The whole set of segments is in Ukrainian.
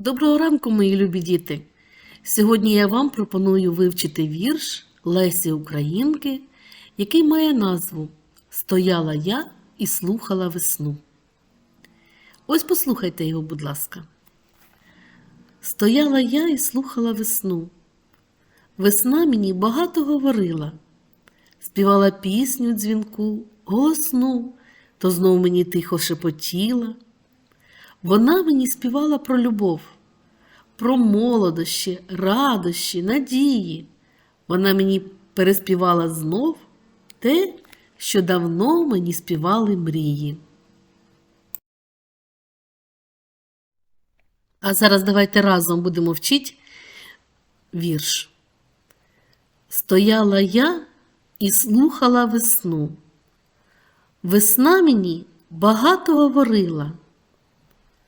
Доброго ранку, мої любі діти! Сьогодні я вам пропоную вивчити вірш Лесі Українки, який має назву Стояла я і слухала весну. Ось послухайте його, будь ласка. Стояла я і слухала весну. Весна мені багато говорила, співала пісню дзвінку, голосну, то знов мені тихо шепотіла. Вона мені співала про любов, про молодощі, радощі, надії. Вона мені переспівала знов те, що давно мені співали мрії. А зараз давайте разом будемо вчити вірш. Стояла я і слухала весну. Весна мені багато говорила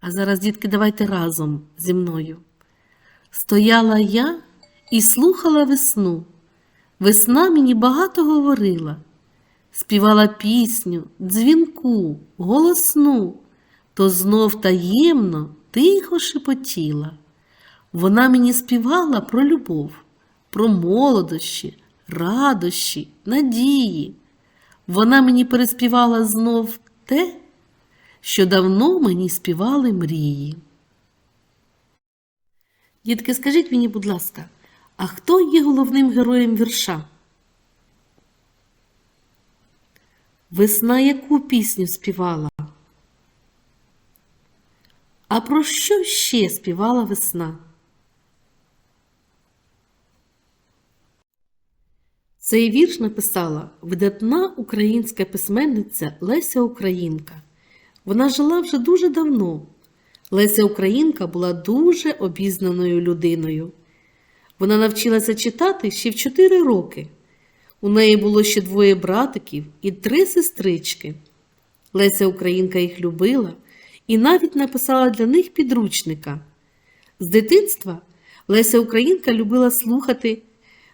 А зараз, дітки, давайте разом зі мною. Стояла я і слухала весну. Весна мені багато говорила, співала пісню, дзвінку, голосну, то знов таємно, тихо шепотіла. Вона мені співала про любов, про молодощі, радощі, надії. Вона мені переспівала знов те, що давно мені співали мрії. Дітки, скажіть мені, будь ласка, а хто є головним героєм вірша? Весна яку пісню співала? А про що ще співала весна? Цей вірш написала видатна українська письменниця Леся Українка. Вона жила вже дуже давно. Леся Українка була дуже обізнаною людиною. Вона навчилася читати ще в 4 роки. У неї було ще двоє братиків і три сестрички. Леся Українка їх любила і навіть написала для них підручника. З дитинства Леся Українка любила слухати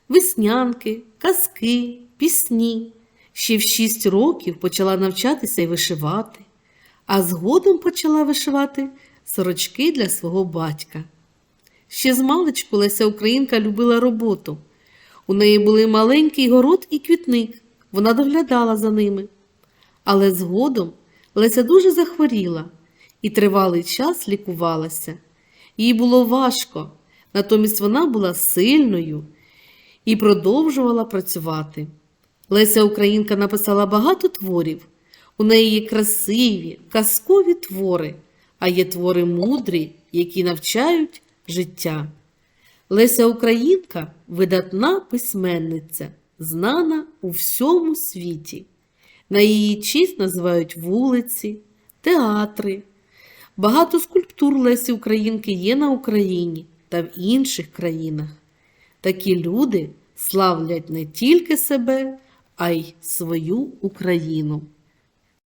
веснянки, казки, пісні. Ще в 6 років почала навчатися і вишивати а згодом почала вишивати сорочки для свого батька. Ще з маличку Леся Українка любила роботу. У неї були маленький город і квітник, вона доглядала за ними. Але згодом Леся дуже захворіла і тривалий час лікувалася. Їй було важко, натомість вона була сильною і продовжувала працювати. Леся Українка написала багато творів. У неї є красиві, казкові твори, а є твори мудрі, які навчають життя. Леся Українка видатна письменниця, знана у всьому світі. На її честь називають вулиці, театри. Багато скульптур Лесі Українки є на Україні та в інших країнах. Такі люди славлять не тільки себе, а й свою Україну.